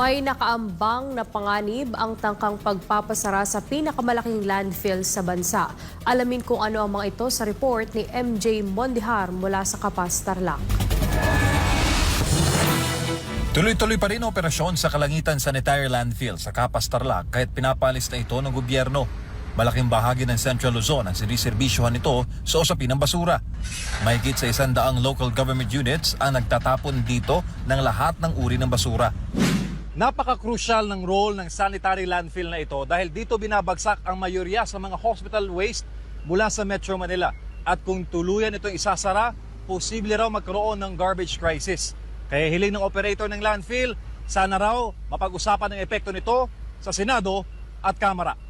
May nakaambang na panganib ang tangkang pagpapasara sa pinakamalaking landfill sa bansa. Alamin kung ano ang mga ito sa report ni MJ Mondihar mula sa Kapas, Tarlac. Tuloy-tuloy pa rin operasyon sa Kalangitan Sanitary Landfill sa Capas Tarlac kahit pinapalis na ito ng gobyerno. Malaking bahagi ng Central Luzon ang siniservisyohan nito sa usapin ng basura. Mahigit sa isang daang local government units ang nagtatapon dito ng lahat ng uri ng basura. Napaka-crucial ng role ng sanitary landfill na ito dahil dito binabagsak ang mayorya sa mga hospital waste mula sa Metro Manila. At kung tuluyan itong isasara, posible raw magkaroon ng garbage crisis. Kaya hiling ng operator ng landfill, sana raw mapag-usapan ang epekto nito sa Senado at Kamara.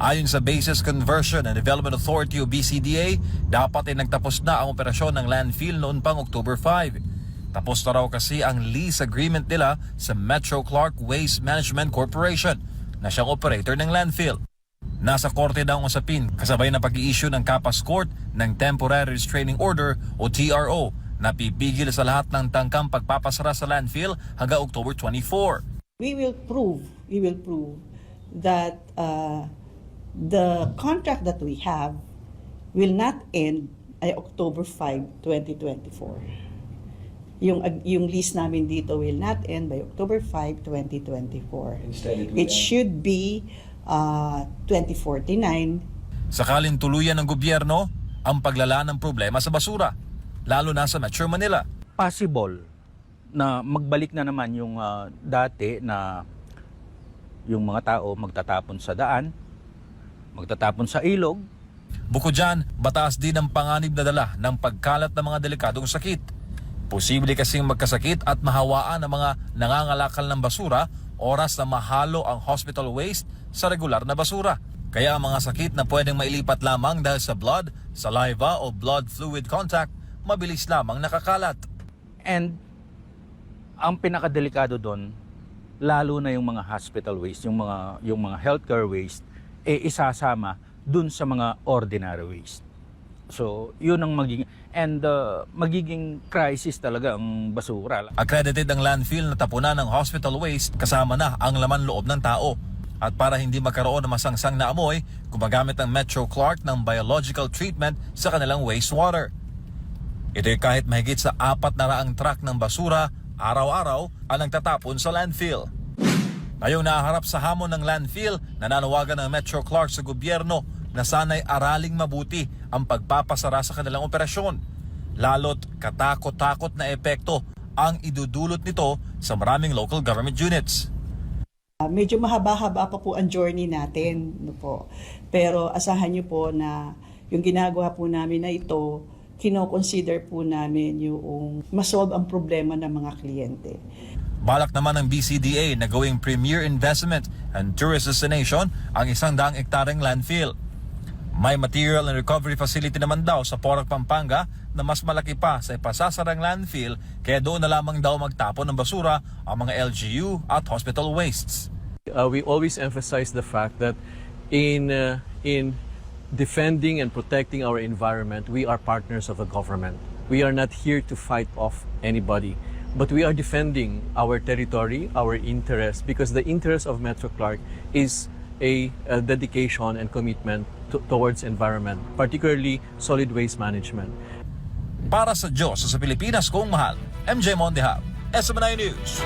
Ayon sa Basis Conversion and Development Authority o BCDA, dapat ay nagtapos na ang operasyon ng landfill noon pang October 5. Tapos na raw kasi ang lease agreement nila sa Metro Clark Waste Management Corporation na siyang operator ng landfill. Nasa korte daw ang usapin kasabay na pag-i-issue ng Capas Court ng Temporary Restraining Order o TRO na pipigil sa lahat ng tangkang pagpapasara sa landfill hanggang October 24. we will prove, we will prove that uh, the contract that we have will not end ay October 5, 2024. Yung yung lease namin dito will not end by October 5, 2024. Instead, it will It should be uh, 2049 Sakaling tuluyan ng gobyerno ang paglala ng problema sa basura, lalo na sa Metro Manila. possible na magbalik na naman yung ah, dati na yung mga tao magtatapon sa daan, magtatapon sa ilog, Bukod dyan, batas din ang panganib na dala ng pagkalat ng mga delikadong sakit. Posible kasing magkasakit at mahawaan ng mga nangangalakal ng basura oras na mahalo ang hospital waste sa regular na basura. Kaya ang mga sakit na pwedeng mailipat lamang dahil sa blood, saliva o blood fluid contact, mabilis lamang nakakalat. and ang pinakadelikado doon, lalo na yung mga hospital waste, yung mga, yung mga healthcare waste, eh isasama dun sa mga ordinary waste. So, yun ang magiging, and uh, magiging crisis talaga ang basura. Accredited ang landfill na tapunan ng hospital waste kasama na ang laman loob ng tao. At para hindi magkaroon ng masangsang na amoy, gumagamit ang Metro Clark ng biological treatment sa kanilang wastewater. Ito'y kahit mahigit sa apat na raang truck ng basura, araw-araw ang nagtatapon sa landfill. Ngayong naharap sa hamon ng landfill, nananawagan ng Metro Clark sa gobyerno na sana'y araling mabuti ang pagpapasara sa kanilang operasyon. Lalo't katakot-takot na epekto ang idudulot nito sa maraming local government units. Uh, medyo mahaba-haba pa po ang journey natin. No po. Pero asahan niyo po na yung ginagawa po namin na ito, kino-consider po namin yung masolve ang problema ng mga kliyente. Balak naman ng BCDA na gawing premier investment and tourist destination ang isang daang ektareng landfill. May material and recovery facility naman daw sa Porac, Pampanga na mas malaki pa sa ipasasarang landfill kaya doon na lamang daw magtapon ng basura ang mga LGU at hospital wastes. uh, we always emphasize the fact that in uh, in defending and protecting our environment, we are partners of the government. We are not here to fight off anybody, but we are defending our territory, our interests, because the interest of Metro Clark is a, a dedication and commitment to, towards environment, particularly solid waste management. Para sa Diyos sa Pilipinas kong mahal, MJ Mondehab, SMNI News.